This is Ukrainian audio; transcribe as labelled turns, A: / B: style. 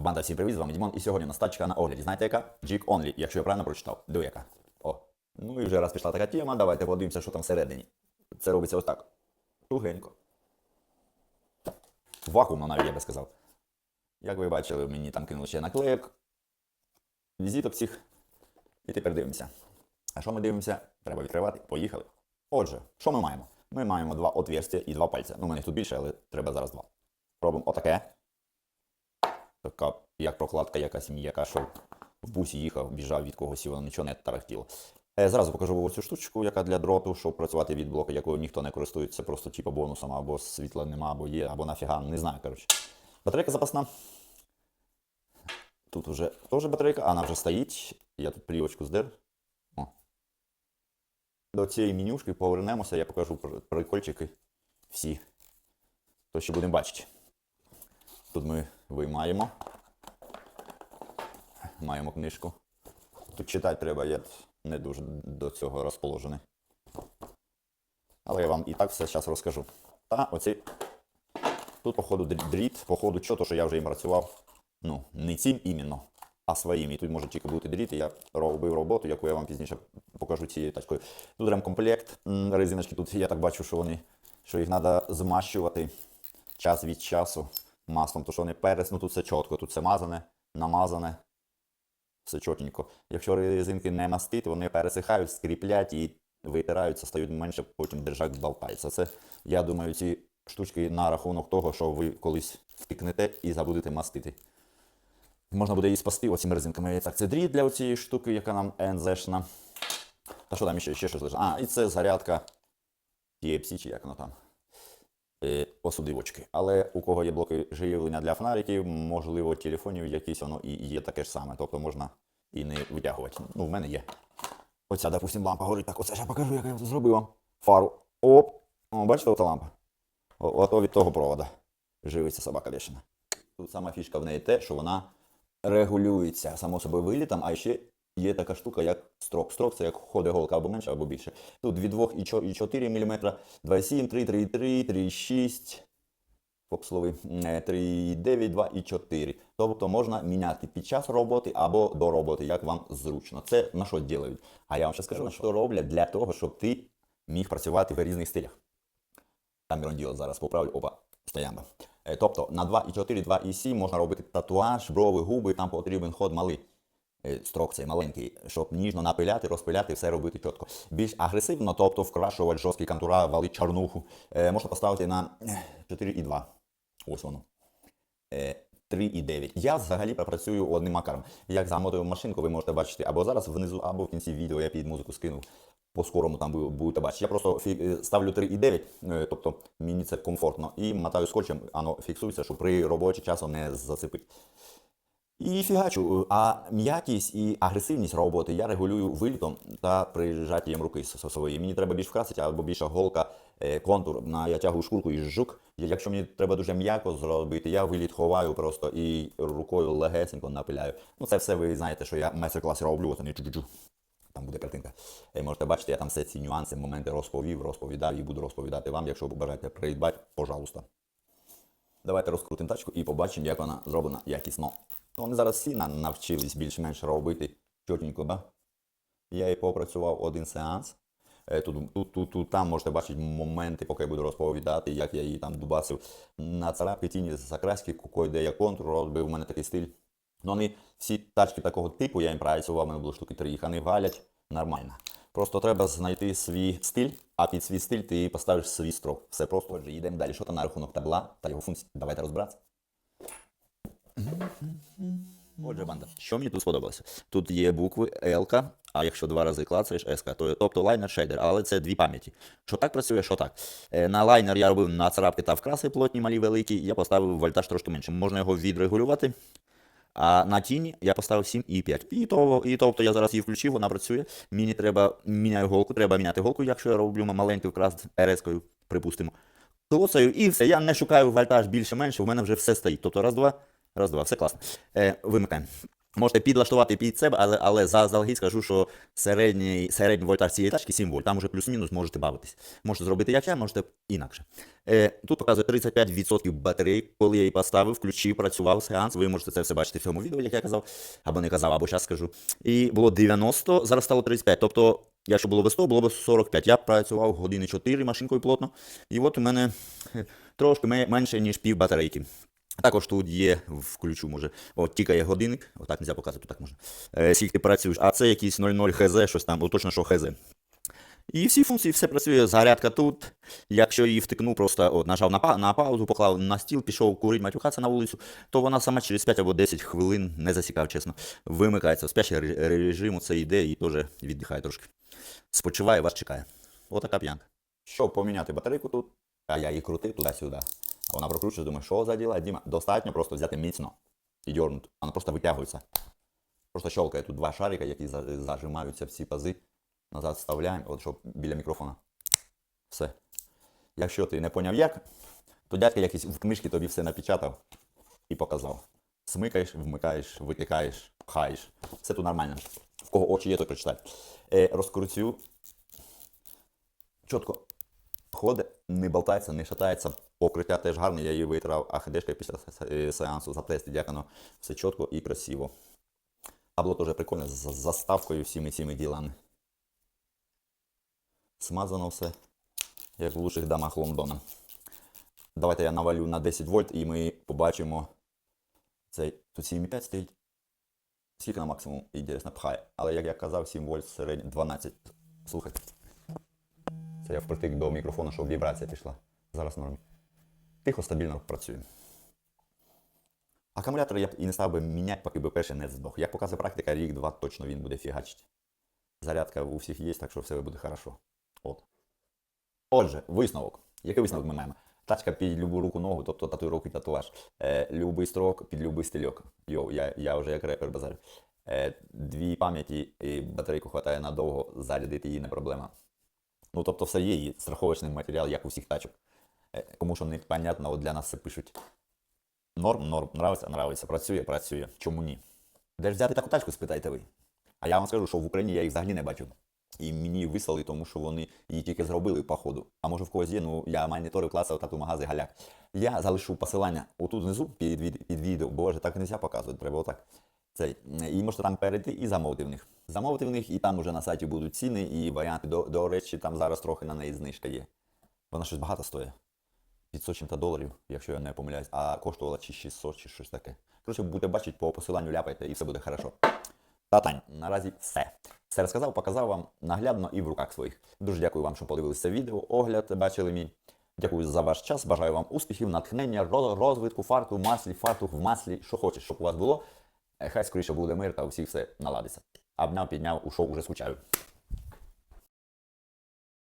A: Банда всім привіт, з вами Дімон. І сьогодні у нас тачка на огляді. Знаєте яка? Jeep Only, якщо я правильно прочитав. Диви яка. О. Ну і вже раз пішла така тема, давайте подивимося, що там всередині. Це робиться ось так. Тугенько. Вакуумно навіть я би сказав. Як ви бачили, мені там кинули ще наклеїк, візиток цих. І тепер дивимося. А що ми дивимося? Треба відкривати. Поїхали. Отже, що ми маємо? Ми маємо два отверстя і два пальця. Ну, у мене тут більше, але треба зараз два. Робимо отаке. Така, як прокладка якась м'яка, що в бусі їхав, біжав від когось і воно нічого не тарахтіло. Е, Зразу покажу ось цю штучку, яка для дроту, щоб працювати від блоку, якою ніхто не користується, просто типу бонусом, або світла нема, або є, або нафіга, не знаю, коротше. Батарейка запасна. Тут вже теж батарейка, вона вже стоїть. Я тут плівочку здер. О. До цієї менюшки повернемося, я покажу пр- прикольчики всі. То що будемо бачити. Тут ми виймаємо. Маємо книжку. Тут читати треба, я не дуже до цього розположений. Але я вам і так все зараз розкажу. Та оці. Тут, походу, дріт, походу, що, то, що я вже їм працював. Ну, не цим іменно, а своїм. І тут може тільки бути дріт, і я робив роботу, яку я вам пізніше покажу цією тачкою. Тут ремкомплект, резиночки тут я так бачу, що вони, що їх треба змащувати час від часу маслом, то що вони перець, ну тут все чітко, тут все мазане, намазане, все чотенько. Якщо резинки не мастити, вони пересихають, скріплять і витираються, стають менше, потім держак болтається. Це, я думаю, ці штучки на рахунок того, що ви колись втикнете і забудете мастити. Можна буде її спасти оціми резинками. Так, це дріт для цієї штуки, яка нам НЗшна. Та що там ще, ще щось лежить? А, і це зарядка TFC, чи як воно там е, посудивочки. Але у кого є блоки живлення для фонариків, можливо, телефонів якісь воно і є таке ж саме. Тобто можна і не витягувати. Ну, в мене є. Оця, допустим, лампа горить. Так, оце я покажу, як я зробив вам. Фару. Оп. О, бачите, ота лампа. Ото від того провода. Живиться собака бешена. Тут сама фішка в неї те, що вона регулюється само собою вилітом, а ще є така штука, як строк. Строк це як ходить голка або менше, або більше. Тут від 2,4 мм, 2,7, 3, 3,3, 3,6, попслови, 3,9, 2,4. Тобто можна міняти під час роботи або до роботи, як вам зручно. Це на що ділають? А я вам ще скажу, на що роблять для того, щоб ти міг працювати в різних стилях. Там Міронділ зараз поправлю. Опа, стоямба. Е, Тобто на 2,4, 2,7 можна робити татуаж, брови, губи, там потрібен ход малий. Е, Строк цей маленький, щоб ніжно напиляти, розпиляти, все робити чітко. Більш агресивно, тобто вкрашувати жорсткі контура, валити чорнуху, е, можна поставити на 4,2. Ось воно. Е, 3,9. Я взагалі пропрацюю одним макаром. Як замотую машинку, ви можете бачити або зараз внизу, або в кінці відео я під музику скинув. По скорому там будете бачити. Я просто е, ставлю 3,9, е, тобто мені це комфортно, і мотаю скотчем, воно фіксується, щоб при роботі часом не зацепить. І фігачу, а м'якість і агресивність роботи я регулюю вилітом та прижаттям руки своєї. Мені треба більш вкрасити або більша голка, е, контур. На я тягую шкурку і жук. Якщо мені треба дуже м'яко зробити, я виліт ховаю просто і рукою легесенько напиляю. Ну це все ви знаєте, що я майстер-класі роблю, не чу-чу-чу. Там буде картинка. Е, Можете бачити, я там все ці нюанси, моменти розповів, розповідав і буду розповідати вам. Якщо бажаєте придбати, пожалуйста. Давайте розкрутимо тачку і побачимо, як вона зроблена якісно. Ну, Вони зараз всі навчились більш-менш робити чотенько, да? Я і попрацював один сеанс. Е, Тут, тут, тут, тут, там можете бачити моменти, поки я буду розповідати, як я її там дубасив на царапки тіні закраски, де я контур робив, у мене такий стиль. Ну, вони всі тачки такого типу, я їм працював, у мене було штуки три, їх вони валять нормально. Просто треба знайти свій стиль, а під свій стиль ти поставиш свій строк. Все просто. Отже, йдемо далі. Що там на рахунок табла та його функцій? Давайте розбиратися. Отже, банда, що мені тут сподобалося? Тут є букви Л, а якщо два рази клацаєш СК, то тобто лайнер шейдер, але це дві пам'яті. Що так працює, що так. Е, На лайнер я робив на царапки та вкраси плотні, малі, великі, я поставив вольтаж трошки менше. Можна його відрегулювати. А на тіні я поставив 7,5. І, то, і тобто я зараз її включив, вона працює. Мені треба міняю голку, треба міняти голку, якщо я роблю маленький вкрас РС-кою, припустимо. Клоцаю і все. Я не шукаю вольтаж більше-менше, у мене вже все стоїть. Тобто раз, два, раз, два, все класно. Е, вимикаємо. Можете підлаштувати під себе, але, але заздалегідь скажу, що середній, середній вольтаж цієї тачки 7 вольт. Там уже плюс-мінус можете бавитись. Можете зробити як я, можете інакше. Е, тут показує 35% батареї. Коли я її поставив, включив, працював сеанс. Ви можете це все бачити в цьому відео, як я казав, або не казав, або зараз скажу. І було 90, зараз стало 35. Тобто, якщо було би 100, було б 45. Я працював години 4 машинкою плотно. І от у мене е, трошки менше, ніж пів батарейки. Також тут є, включу, може, от тікає годинник, отак можна показувати, так можна. Е, скільки працюєш, а це якийсь 00 хз, щось там, точно, що хз. І всі функції, все працює. Зарядка тут. Якщо її втикнув, просто от, нажав на, па- на паузу, поклав на стіл, пішов курити, матюкатися на вулицю, то вона сама через 5 або 10 хвилин, не засікав, чесно, вимикається. В спящий ре- режим це йде і теж віддихає трошки. Спочиває, вас чекає. Отака п'янка. Щоб поміняти батарейку тут, а я її крутив туди-сюди. Вона прокручує, думаю, що за діла, Діма? Достатньо просто взяти міцно і дьорнути. Вона просто витягується. Просто щелкає тут два шарика, які зажимаються в ці пази. Назад вставляємо, от щоб біля мікрофона. Все. Якщо ти не поняв як, то дядька якийсь в книжці тобі все напечатав і показав. Смикаєш, вмикаєш, витикаєш, пхаєш. Все тут нормально. В кого очі є, то прочитай. Е, розкрутю. Чітко ходить, не болтається, не шатається. Покриття теж гарне, я її витрав АХДшкою після е, сеансу затестити, як воно все чітко і красиво. А було теж прикольно з заставкою всіми цими ділами. Смазано все, як в лучших дамах Лондона. Давайте я навалю на 10 вольт і ми побачимо цей. Тут 7,5 стоїть. Скільки на максимум інтересно пхає. Але як я казав, 7 вольт середньо 12. Слухайте. Це я впритик до мікрофону, щоб вібрація пішла. Зараз норм. Тихо, стабільно працює. Акумулятор я б і не став би міняти, поки би перший не здох. Як показує практика, рік-два точно він буде фігачити. Зарядка у всіх є, так що все буде хорошо. От. Отже, висновок. Який висновок ми маємо? Тачка під любу руку ногу, тобто татуїровку і татуаж. Е, любий строк під любий стильок. Йоу, я, я вже як репер базарю. Е, дві пам'яті і батарейку хватає надовго, зарядити її не проблема. Ну, тобто все є і страховочний матеріал, як у всіх тачок. Кому що непонятно, от для нас все пишуть. Норм, норм, нравиться, нравиться, працює, працює. Чому ні? Де ж взяти таку тачку, спитайте ви. А я вам скажу, що в Україні я їх взагалі не бачив. І мені вислали, тому що вони її тільки зробили по ходу. А може в когось є, ну я моніторив класив тату магази галяк. Я залишу посилання отут знизу під, від- під відео, боже, так не можна показувати, треба отак. Цей. І можете там перейти і замовити в них. Замовити в них, і там уже на сайті будуть ціни і варіанти. До, до речі, там зараз трохи на неї знижка є. Вона щось багато стоїть. 500 чим-то доларів, якщо я не помиляюсь, а коштувала чи 600, чи щось таке. Коротше, будете бачити, по посиланню ляпайте і все буде хорошо. Та Тань, наразі все. Все розказав, показав вам наглядно і в руках своїх. Дуже дякую вам, що подивилися відео, огляд бачили мій. Дякую за ваш час. Бажаю вам успіхів, натхнення, розвитку, фарту, маслі, фартух в маслі, що хочеш, щоб у вас було. Е, Хай скоріше буде мир та у всіх все наладиться. Обняв, підняв, ушов, уже скучаю.